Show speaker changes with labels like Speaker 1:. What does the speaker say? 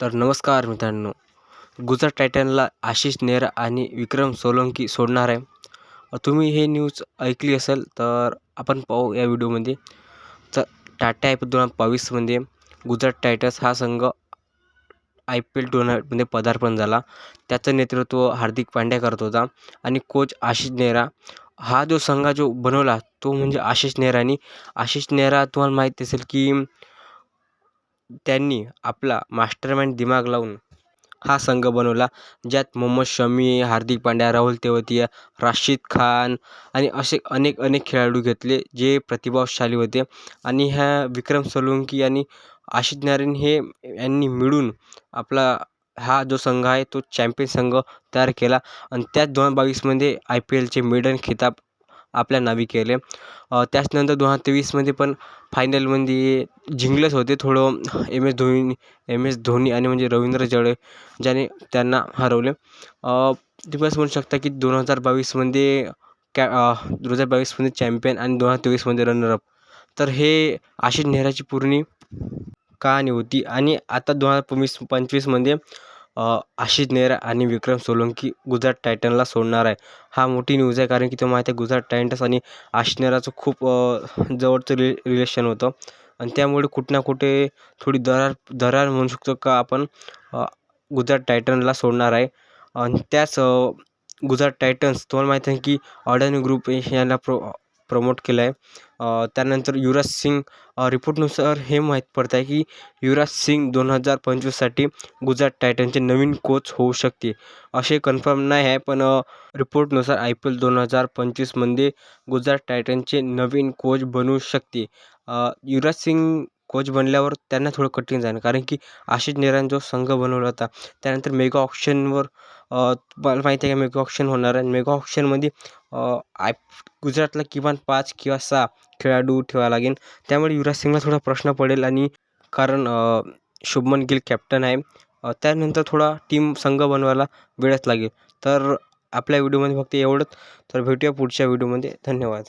Speaker 1: तर नमस्कार मित्रांनो. गुजरात टायटनला आशिष नेहरा आणि विक्रम सोलंकी सोडणार आहे. तुम्ही हे न्यूज ऐकली असेल तर आपण पाहू या व्हिडिओमध्ये. तर टाटा आय पी दोन हजार बावीसमध्ये गुजरात टायटन्स हा संघ आय पी एल टुर्नामेंटमध्ये पदार्पण झाला. त्याचं नेतृत्व हार्दिक पांड्या करत होता आणि कोच आशिष नेहरा. हा जो संघ जो बनवला तो म्हणजे आशिष नेहरा. आणि आशिष नेहरा तुम्हाला माहीत असेल की त्यांनी आपला मास्टरमाइंड दिमाग लावून हा संघ बनवला ज्यात मोहम्मद शमी हार्दिक पांड्या राहुल तेवतिया राशिद खान आणि असे अनेक अनेक खेळाडू घेतले जे प्रतिभाशाली होते. आणि ह्या विक्रम सोलंकी आणि आशिष नारायण हे यांनी मिळून आपला हा जो संघ आहे तो चॅम्पियन संघ तयार केला. आणि त्याच दोन हजार बावीसमध्ये आय पी एलचे मेडन खिताब आपल्या नावी केले. त्याचनंतर दोन हजार तेवीसमध्ये पण फायनलमध्ये जिंकलेच होते. थोडं M S Dhoni M S Dhoni आणि म्हणजे रवींद्र जडे ज्याने त्यांना हरवले. तुम्ही असं म्हणू शकता की दोन हजार बावीसमध्ये कॅ दोन हजार बावीसमध्ये चॅम्पियन आणि दोन हजार तेवीसमध्ये रनरअप तर हे आशिष नेहराची पूर्ण कहाणी होती. आणि आता दोन हजार पंवीस पंचवीसमध्ये आशिष नेहरा आणि विक्रम सोलंकी गुजरात टायटनला सोडणार आहे. हा मोठी न्यूज आहे कारण की तो माहिती आहे गुजरात टायटन्स आणि आशिष नेहराचं खूप जवळचं रि रिलेशन होतं. आणि त्यामुळे कुठे ना कुठे थोडी दरार दरार म्हणू शकतो का आपण गुजरात टायटनला सोडणार आहे. आणि त्याच गुजरात टायटन्स तुम्हाला माहीत आहे की अडानी ग्रुप यांना प्रो प्रमोट केलं आहे त्यानंतर युवराज सिंग रिपोर्टनुसार हे माहीत पडतं आहे की युवराज सिंग दोन हजार पंचवीससाठी गुजरात टायटनचे नवीन कोच होऊ शकते असे कन्फर्म नाही आहे पण रिपोर्टनुसार आय पी एल दोन हजार पंचवीसमध्ये गुजरात टायटनचे नवीन कोच बनू शकते युवराज सिंग कोच बनल्यावर त्यांना थोडं कठीण जाईल. कारण की आशिष नेहरान जो संघ बनवला होता त्यानंतर मेगा ऑप्शनवर मला माहिती आहे का मेगा ऑप्शन होणार आहे. मेगा ऑप्शनमध्ये आय गुजरातला किमान पाच किंवा सहा खेळाडू ठेवा लागेल. त्यामुळे युवराज सिंगला थोडा प्रश्न पडेल आणि कारण शुभमन गिल कॅप्टन आहे. त्यानंतर थोडा टीम संघ बनवायला वेळच लागेल. तर आपल्या व्हिडिओमध्ये फक्त एवढंच. तर भेटूया पुढच्या व्हिडिओमध्ये धन्यवाद.